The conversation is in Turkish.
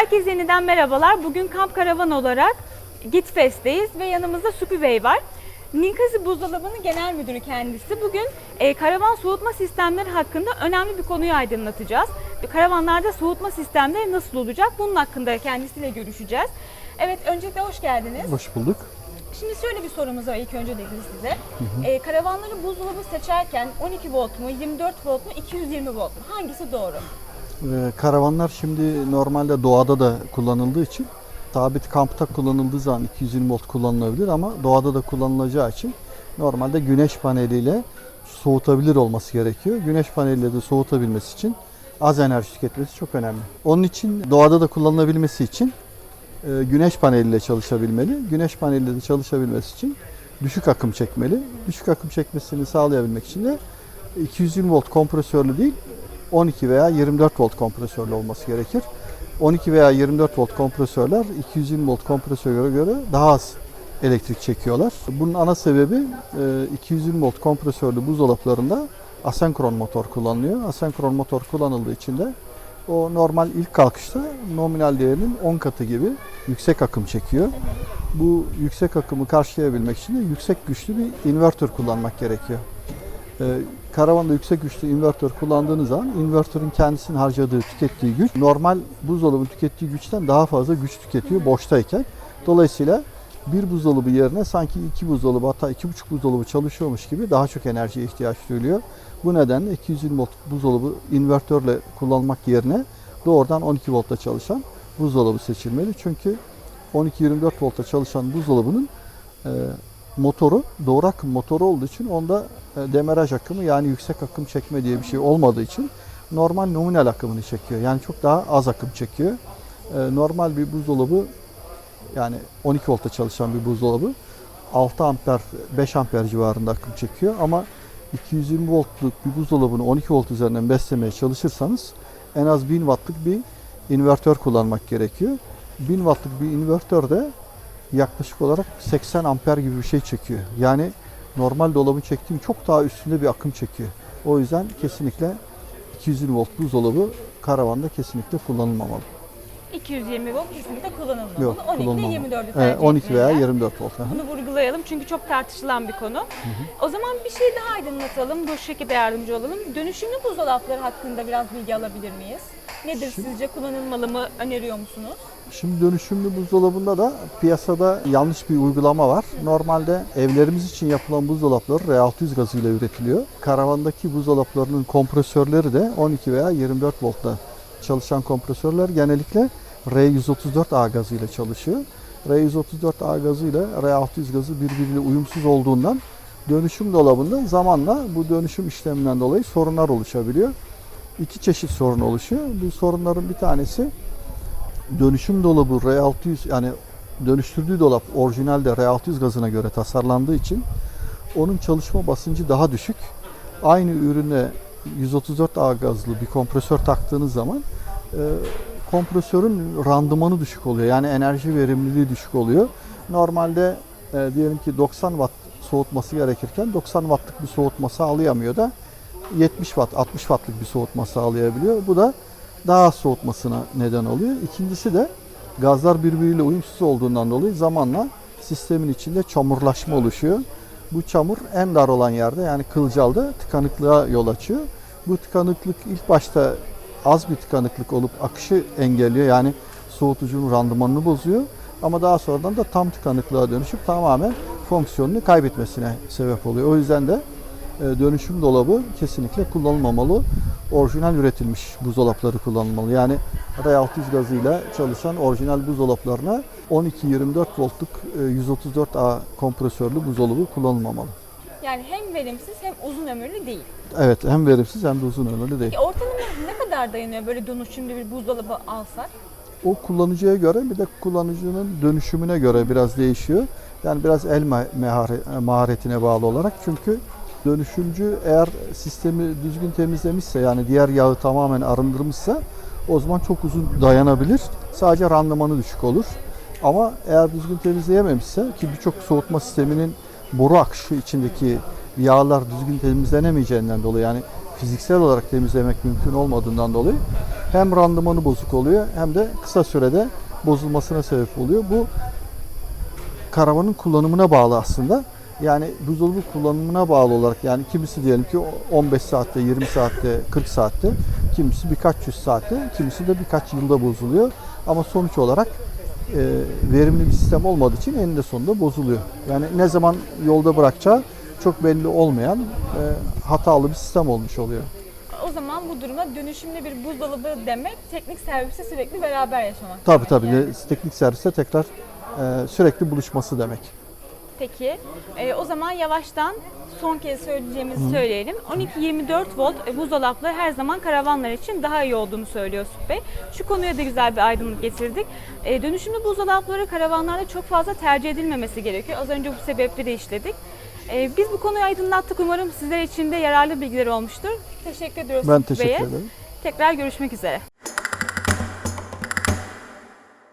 Herkese yeniden merhabalar. Bugün kamp karavan olarak Gitfest'teyiz ve yanımızda Supi Bey var. Ninkasi Buzdolabı'nın genel müdürü kendisi. Bugün e, karavan soğutma sistemleri hakkında önemli bir konuyu aydınlatacağız. Karavanlarda soğutma sistemleri nasıl olacak? Bunun hakkında kendisiyle görüşeceğiz. Evet, öncelikle hoş geldiniz. Hoş bulduk. Şimdi şöyle bir sorumuz var ilk önce de size. E, karavanları buzdolabı seçerken 12 volt mu, 24 volt mu, 220 volt mu? Hangisi doğru? Ee, karavanlar şimdi normalde doğada da kullanıldığı için sabit kampta kullanıldığı zaman 220 volt kullanılabilir ama doğada da kullanılacağı için normalde güneş paneliyle soğutabilir olması gerekiyor. Güneş paneliyle de soğutabilmesi için az enerji tüketmesi çok önemli. Onun için doğada da kullanılabilmesi için e, güneş paneliyle çalışabilmeli. Güneş paneliyle de çalışabilmesi için düşük akım çekmeli. Düşük akım çekmesini sağlayabilmek için de 220 volt kompresörlü değil 12 veya 24 volt kompresörlü olması gerekir. 12 veya 24 volt kompresörler 220 volt kompresöre göre daha az elektrik çekiyorlar. Bunun ana sebebi e, 220 volt kompresörlü buzdolaplarında asenkron motor kullanılıyor. Asenkron motor kullanıldığı için de o normal ilk kalkışta nominal değerinin 10 katı gibi yüksek akım çekiyor. Bu yüksek akımı karşılayabilmek için de yüksek güçlü bir invertör kullanmak gerekiyor. Ee, karavanda yüksek güçlü invertör kullandığınız zaman invertörün kendisinin harcadığı, tükettiği güç normal buzdolabının tükettiği güçten daha fazla güç tüketiyor boştayken. Dolayısıyla bir buzdolabı yerine sanki iki buzdolabı hatta iki buçuk buzdolabı çalışıyormuş gibi daha çok enerjiye ihtiyaç duyuluyor. Bu nedenle 220 volt buzdolabı invertörle kullanmak yerine doğrudan 12 voltta çalışan buzdolabı seçilmeli. Çünkü 12-24 voltta çalışan buzdolabının e, motoru doğru akım motoru olduğu için onda e, demaraj akımı yani yüksek akım çekme diye bir şey olmadığı için normal nominal akımını çekiyor. Yani çok daha az akım çekiyor. E, normal bir buzdolabı yani 12 voltta çalışan bir buzdolabı 6 amper 5 amper civarında akım çekiyor ama 220 voltluk bir buzdolabını 12 volt üzerinden beslemeye çalışırsanız en az 1000 wattlık bir invertör kullanmak gerekiyor. 1000 wattlık bir invertör de yaklaşık olarak 80 amper gibi bir şey çekiyor. Yani normal dolabın çektiğin çok daha üstünde bir akım çekiyor. O yüzden kesinlikle 220 volt buzdolabı karavanda kesinlikle kullanılmamalı. 220 volt kesinlikle kullanılmamalı. Yok, 12 ile kullanılmamalı. 24'ü tercih Evet, 12 veya etmeliler. 24 volt. Hı hı. Bunu vurgulayalım çünkü çok tartışılan bir konu. O zaman bir şey daha aydınlatalım. Bu şekilde yardımcı olalım. Dönüşümlü buzdolapları hakkında biraz bilgi alabilir miyiz? Nedir Şimdi- sizce kullanılmalı mı? Öneriyor musunuz? Şimdi dönüşümlü buzdolabında da piyasada yanlış bir uygulama var. Normalde evlerimiz için yapılan buzdolapları R600 gazıyla üretiliyor. Karavandaki buzdolaplarının kompresörleri de 12 veya 24 voltta çalışan kompresörler genellikle R134A gazıyla çalışıyor. R134A gazı ile R600 gazı birbiriyle uyumsuz olduğundan dönüşüm dolabında zamanla bu dönüşüm işleminden dolayı sorunlar oluşabiliyor. İki çeşit sorun oluşuyor. Bu sorunların bir tanesi dönüşüm dolabı R600 yani dönüştürdüğü dolap orijinalde R600 gazına göre tasarlandığı için onun çalışma basıncı daha düşük. Aynı ürüne 134A gazlı bir kompresör taktığınız zaman e, kompresörün randımanı düşük oluyor. Yani enerji verimliliği düşük oluyor. Normalde e, diyelim ki 90 watt soğutması gerekirken 90 wattlık bir soğutma sağlayamıyor da 70 watt, 60 wattlık bir soğutma sağlayabiliyor. Bu da daha az soğutmasına neden oluyor. İkincisi de gazlar birbiriyle uyumsuz olduğundan dolayı zamanla sistemin içinde çamurlaşma oluşuyor. Bu çamur en dar olan yerde yani kılcalda tıkanıklığa yol açıyor. Bu tıkanıklık ilk başta az bir tıkanıklık olup akışı engelliyor. Yani soğutucunun randımanını bozuyor. Ama daha sonradan da tam tıkanıklığa dönüşüp tamamen fonksiyonunu kaybetmesine sebep oluyor. O yüzden de dönüşüm dolabı kesinlikle kullanılmamalı. Orijinal üretilmiş buzdolapları kullanılmalı. Yani R600 gazıyla çalışan orijinal buzdolaplarına 12-24 voltluk e, 134A kompresörlü buzdolabı kullanılmamalı. Yani hem verimsiz hem uzun ömürlü değil. Evet hem verimsiz hem de uzun ömürlü değil. Peki ortalama ne kadar dayanıyor böyle dönüşümlü bir buzdolabı alsak? O kullanıcıya göre bir de kullanıcının dönüşümüne göre biraz değişiyor. Yani biraz el maharetine bağlı olarak. Çünkü dönüşümcü eğer sistemi düzgün temizlemişse yani diğer yağı tamamen arındırmışsa o zaman çok uzun dayanabilir. Sadece randımanı düşük olur. Ama eğer düzgün temizleyememişse ki birçok soğutma sisteminin boru akışı içindeki yağlar düzgün temizlenemeyeceğinden dolayı yani fiziksel olarak temizlemek mümkün olmadığından dolayı hem randımanı bozuk oluyor hem de kısa sürede bozulmasına sebep oluyor. Bu karavanın kullanımına bağlı aslında. Yani buzdolabı kullanımına bağlı olarak yani kimisi diyelim ki 15 saatte, 20 saatte, 40 saatte, kimisi birkaç yüz saatte, kimisi de birkaç yılda bozuluyor. Ama sonuç olarak e, verimli bir sistem olmadığı için eninde sonunda bozuluyor. Yani ne zaman yolda bırakacağı çok belli olmayan e, hatalı bir sistem olmuş oluyor. O zaman bu duruma dönüşümlü bir buzdolabı demek teknik servise sürekli beraber yaşamak. Tabii tabii yani. teknik serviste tekrar e, sürekli buluşması demek. Peki e, o zaman yavaştan son kez söyleyeceğimizi söyleyelim. 12-24 volt e, buzdolapları her zaman karavanlar için daha iyi olduğunu söylüyor Süp Bey. Şu konuya da güzel bir aydınlık getirdik. E, dönüşümlü buzdolapları karavanlarda çok fazla tercih edilmemesi gerekiyor. Az önce bu sebepleri işledik. E, biz bu konuyu aydınlattık. Umarım sizler için de yararlı bilgiler olmuştur. Teşekkür ediyoruz Ben Süp teşekkür Bey'e. ederim. Tekrar görüşmek üzere.